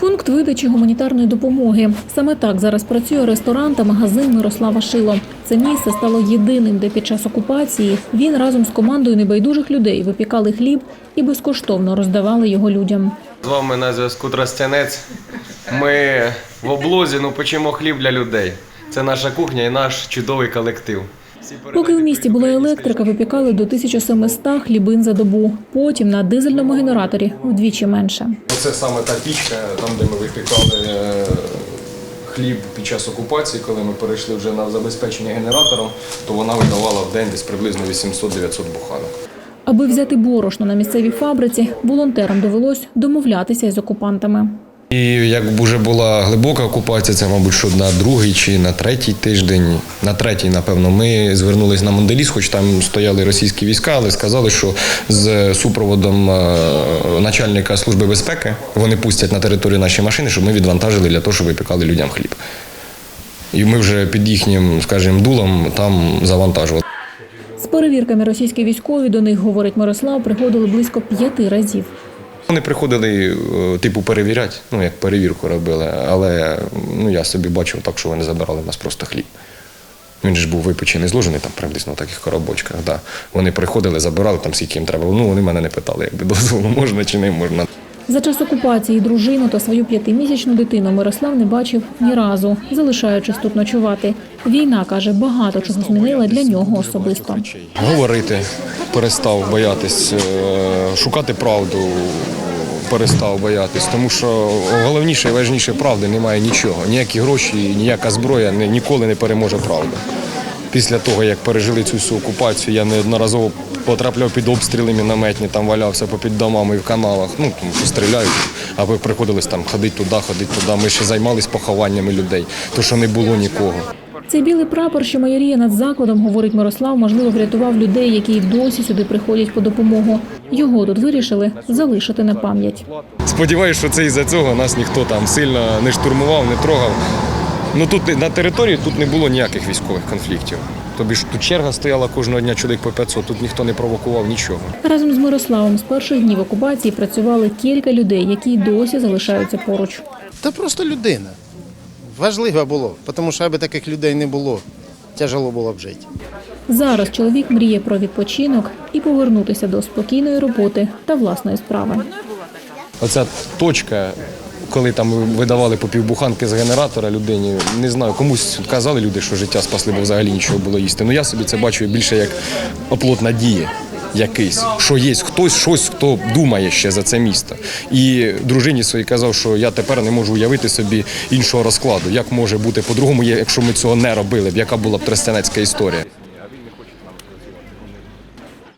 Пункт видачі гуманітарної допомоги. Саме так зараз працює ресторан та магазин Мирослава Шило. Це місце стало єдиним, де під час окупації він разом з командою небайдужих людей випікали хліб і безкоштовно роздавали його людям. З вами на зв'язку Тростянець. Ми в облозі ну, печемо хліб для людей. Це наша кухня і наш чудовий колектив. Поки в місті була електрика, випікали до 1700 хлібин за добу. Потім на дизельному генераторі вдвічі менше. Це саме та пічка, там, де ми випікали е, хліб під час окупації, коли ми перейшли вже на забезпечення генератором, то вона видавала в день десь приблизно 800-900 буханок. Аби взяти борошно на місцевій фабриці, волонтерам довелось домовлятися із окупантами. І як вже була глибока окупація, це, мабуть, що на другий чи на третій тиждень, на третій, напевно, ми звернулись на Монделіс, хоч там стояли російські війська, але сказали, що з супроводом е, начальника служби безпеки вони пустять на територію наші машини, щоб ми відвантажили для того, щоб випікали людям хліб. І ми вже під їхнім, скажімо, дулом там завантажували. З перевірками російські військові до них, говорить Мирослав, приходили близько п'яти разів. Вони приходили, е, типу, перевіряти, ну як перевірку робили, але ну, я собі бачив так, що вони забирали в нас просто хліб. Він ж був випечений, зложений там приблизно в таких коробочках. Да. Вони приходили, забирали там, скільки їм треба. Ну, вони мене не питали, якби дозволу можна чи не можна. За час окупації дружину та свою п'ятимісячну дитину Мирослав не бачив ні разу, залишаючись тут ночувати. Війна каже, багато чого змінила для нього особисто. Говорити перестав боятись, е, шукати правду перестав боятись, тому що головніше і важніше правди немає нічого. Ніякі гроші, ніяка зброя ні- ніколи не переможе правду. Після того, як пережили цю всю окупацію, я неодноразово потрапляв під обстріли мінометні, там валявся попід домами і в каналах. Ну, тому що стріляють, аби приходилось там ходити туди, ходити туди. Ми ще займалися похованнями людей, то що не було нікого. Цей білий прапор, що майоріє над закладом, говорить Мирослав, можливо, врятував людей, які й досі сюди приходять по допомогу. Його тут вирішили залишити на пам'ять. Сподіваюсь, що це із-за цього нас ніхто там сильно не штурмував, не трогав. Ну тут на території тут не було ніяких військових конфліктів. Тобі ж тут черга стояла кожного дня чоловік по 500, тут ніхто не провокував нічого. Разом з Мирославом з перших днів окупації працювали кілька людей, які досі залишаються поруч. Та просто людина. Важливо було, тому що аби таких людей не було, тяжело було б жити. Зараз чоловік мріє про відпочинок і повернутися до спокійної роботи та власної справи. Оця точка, коли там видавали по півбуханки з генератора людині, не знаю, комусь казали люди, що життя спасли, бо взагалі нічого було їсти. Ну я собі це бачу більше як оплот надії. Якийсь, що є хтось, щось, хто думає ще за це місто. І дружині своїй казав, що я тепер не можу уявити собі іншого розкладу. Як може бути по-другому, якщо ми цього не робили б, яка була б тростянецька історія.